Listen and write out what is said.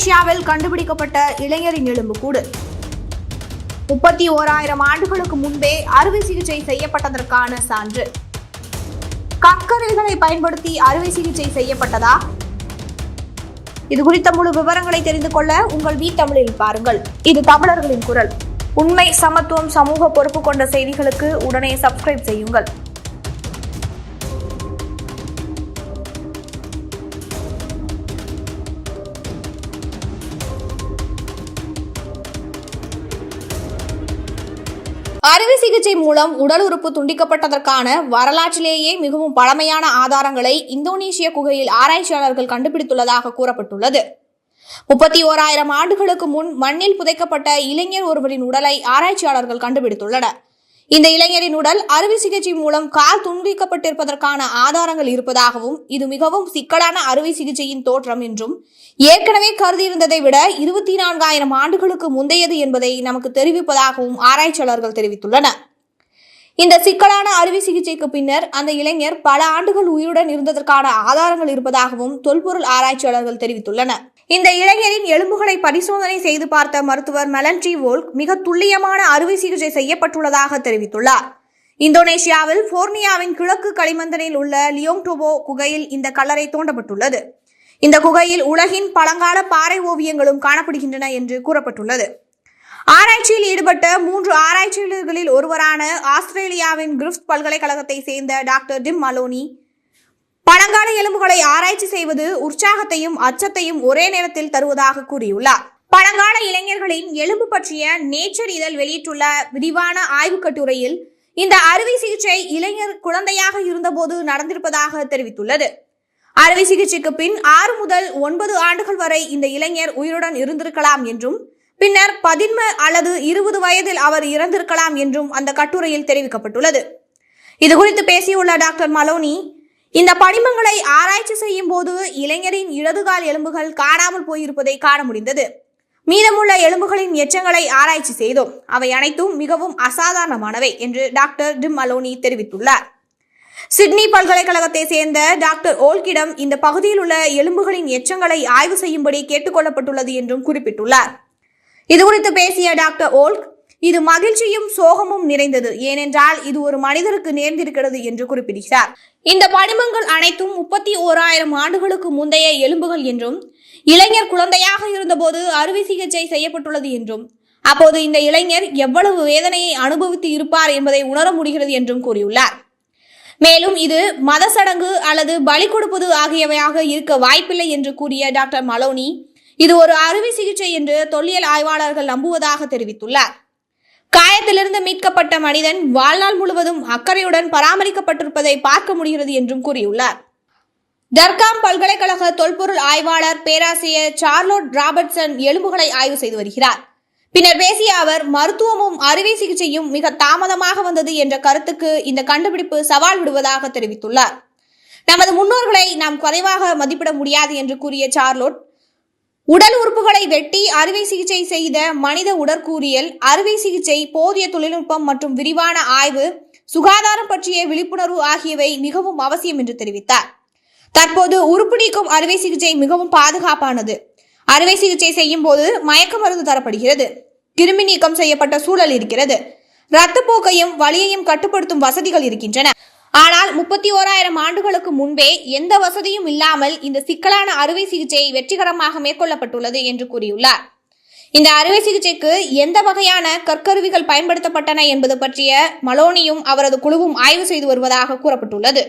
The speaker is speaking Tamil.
இந்தோனேஷியாவில் கண்டுபிடிக்கப்பட்ட இளைஞரின் எலும்புக்கூடு. முப்பத்தி ஓராயிரம் ஆண்டுகளுக்கு முன்பே அறுவை சிகிச்சை செய்யப்பட்டதற்கான சான்று. கக்கரைகளை பயன்படுத்தி அறுவை சிகிச்சை செய்யப்பட்டதா? இது குறித்த முழு விவரங்களை தெரிந்து கொள்ள உங்கள் வீ தமிழில் பாருங்கள். இது தமிழர்களின் குரல். உண்மை சமத்துவம் சமூக பொறுப்பு கொண்ட செய்திகளுக்கு உடனே சப்ஸ்கிரைப் செய்யுங்கள். அறுவை சிகிச்சை மூலம் உடல் உறுப்பு துண்டிக்கப்பட்டதற்கான வரலாற்றிலேயே மிகவும் பழமையான ஆதாரங்களை இந்தோனேஷிய குகையில் ஆராய்ச்சியாளர்கள் கண்டுபிடித்துள்ளதாக கூறப்பட்டுள்ளது. முப்பத்தி ஓராயிரம் ஆண்டுகளுக்கு முன் மண்ணில் புதைக்கப்பட்ட இளைஞர் ஒருவரின் உடலை ஆராய்ச்சியாளர்கள் கண்டுபிடித்துள்ளனர். இந்த இளைஞரின் உடல் அறுவை சிகிச்சை மூலம் கால் துண்டிக்கப்பட்டிருப்பதற்கான ஆதாரங்கள் இருப்பதாகவும் இது மிகவும் சிக்கலான அறுவை சிகிச்சையின் தோற்றம் என்றும் ஏற்கனவே கருதியிருந்ததை விட இருபத்தி நான்காயிரம் ஆண்டுகளுக்கு முந்தையது என்பதை நமக்கு தெரிவிப்பதாகவும் ஆராய்ச்சியாளர்கள் தெரிவித்துள்ளனர். இந்த சிக்கலான அறுவை சிகிச்சைக்கு பின்னர் அந்த இளைஞர் பல ஆண்டுகள் உயிருடன் இருந்ததற்கான ஆதாரங்கள் இருப்பதாகவும் தொல்பொருள் ஆராய்ச்சியாளர்கள் தெரிவித்துள்ளனர். இந்த இளைஞரின் எலும்புகளை பரிசோதனை செய்து பார்த்த மருத்துவர் மெலன்ட்ரி வோல்க் மிக துல்லியமான அறுவை சிகிச்சை செய்யப்பட்டுள்ளதாக தெரிவித்துள்ளார். இந்தோனேஷியாவில் போர்னியாவின் கிழக்கு களிமந்தனில் உள்ள லியோங்டோபோ குகையில் இந்த கல்லறை தோண்டப்பட்டுள்ளது. இந்த குகையில் உலகின் பழங்கால பாறை ஓவியங்களும் காணப்படுகின்றன என்று கூறப்பட்டுள்ளது. ஆராய்ச்சியில் ஈடுபட்ட மூன்று ஆராய்ச்சியாளர்களில் ஒருவரான ஆஸ்திரேலியாவின் கிரிஃப்ட் பல்கலைக்கழகத்தை சேர்ந்த டாக்டர் டிம் மலோனி. பழங்கால எலும்புகளை ஆராய்ச்சி செய்வது உற்சாகத்தையும் அச்சத்தையும் ஒரே நேரத்தில் தருவதாக கூறியுள்ளார். பழங்கால இளைஞர்களின் எலும்பு பற்றிய நேச்சர் இதழ் வெளியிட்டுள்ள விரிவான ஆய்வுக் கட்டுரையில் இந்த அறுவை சிகிச்சை இளைஞர் குழந்தையாக இருந்தபோது நடந்திருப்பதாக தெரிவித்துள்ளது. அறுவை சிகிச்சைக்கு பின் ஆறு முதல் ஒன்பது ஆண்டுகள் வரை இந்த இளைஞர் உயிருடன் இருந்திருக்கலாம் என்றும் பின்னர் பதின்ம அல்லது இருபது வயதில் அவர் இறந்திருக்கலாம் என்றும் அந்த கட்டுரையில் தெரிவிக்கப்பட்டுள்ளது. இது குறித்து பேசியுள்ள டாக்டர் மலோனி இந்த படிமங்களை ஆராய்ச்சி செய்யும் போது இளைஞரின் இடதுகால் எலும்புகள் காணாமல் போயிருப்பதை காண முடிந்தது. மீதமுள்ள எலும்புகளின் எச்சங்களை ஆராய்ச்சி செய்தோம். அவை அனைத்தும் மிகவும் அசாதாரணமானவை என்று டாக்டர் டிம் மலோனி தெரிவித்துள்ளார். சிட்னி பல்கலைக்கழகத்தை சேர்ந்த டாக்டர் ஓல்கிடம் இந்த பகுதியில் உள்ள எலும்புகளின் எச்சங்களை ஆய்வு செய்யும்படி கேட்டுக்கொள்ளப்பட்டுள்ளது என்றும் குறிப்பிட்டுள்ளார். இதுகுறித்து பேசிய டாக்டர் ஓல்க் இது மகிழ்ச்சியும் சோகமும் நிறைந்தது. ஏனென்றால் இது ஒரு மனிதருக்கு நேர்ந்திருக்கிறது என்று குறிப்பிடுகிறார். இந்த படிமங்கள் அனைத்தும் முப்பத்தி ஓராயிரம் ஆண்டுகளுக்கு முந்தைய எலும்புகள் என்றும் இளைஞர் குழந்தையாக இருந்தபோது அறுவை சிகிச்சை செய்யப்பட்டுள்ளது என்றும் அப்போது இந்த இளைஞர் எவ்வளவு வேதனையை அனுபவித்து இருப்பார் என்பதை உணர முடிகிறது என்றும் கூறியுள்ளார். மேலும் இது மத சடங்கு அல்லது பலி கொடுப்பது ஆகியவையாக இருக்க வாய்ப்பில்லை என்று கூறிய டாக்டர் மலோனி இது ஒரு அறுவை சிகிச்சை என்று தொல்லியல் ஆய்வாளர்கள் நம்புவதாக தெரிவித்துள்ளார். காயத்திலிருந்து மீட்கப்பட்ட மனிதன் வாழ்நாள் முழுவதும் அக்கறையுடன் பராமரிக்கப்பட்டிருப்பதை பார்க்க முடிகிறது என்றும் கூறியுள்ளார். டர்காம் பல்கலைக்கழக தொல்பொருள் ஆய்வாளர் பேராசிரியர் சார்லோட் ராபர்ட்சன் எலும்புகளை ஆய்வு செய்து வருகிறார். பின்னர் பேசிய அவர் மருத்துவமும் அறுவை சிகிச்சையும் மிக தாமதமாக வந்தது என்ற கருத்துக்கு இந்த கண்டுபிடிப்பு சவால் விடுவதாக தெரிவித்துள்ளார். நமது முன்னோர்களை நாம் குறைவாக மதிப்பிட முடியாது என்று கூறிய சார்லோட் உடல் உறுப்புகளை வெட்டி அறுவை சிகிச்சை செய்த மனித உடற்கூறியல் அறுவை சிகிச்சை போதிய தொழில்நுட்பம் மற்றும் விரிவான ஆய்வு சுகாதாரம் பற்றிய விழிப்புணர்வு ஆகியவை மிகவும் அவசியம் என்று தெரிவித்தார். தற்போது உறுப்பு நீக்கும் அறுவை சிகிச்சை மிகவும் பாதுகாப்பானது. அறுவை சிகிச்சை செய்யும் போது மயக்க மருந்து தரப்படுகிறது. கிருமி நீக்கம் செய்யப்பட்ட சூழல் இருக்கிறது. இரத்தப்போக்கையும் வலியையும் கட்டுப்படுத்தும் வசதிகள் இருக்கின்றன. ஆனால் முப்பத்தி ஓராயிரம் ஆண்டுகளுக்கு முன்பே எந்த வசதியும் இல்லாமல் இந்த சிக்கலான அறுவை சிகிச்சை வெற்றிகரமாக மேற்கொள்ளப்பட்டுள்ளது என்று கூறியுள்ளார். இந்த அறுவை சிகிச்சைக்கு எந்த வகையான கற்கருவிகள் பயன்படுத்தப்பட்டன என்பது பற்றிய மலோனியும் அவரது குழுவும் ஆய்வு செய்து வருவதாக கூறப்பட்டுள்ளது.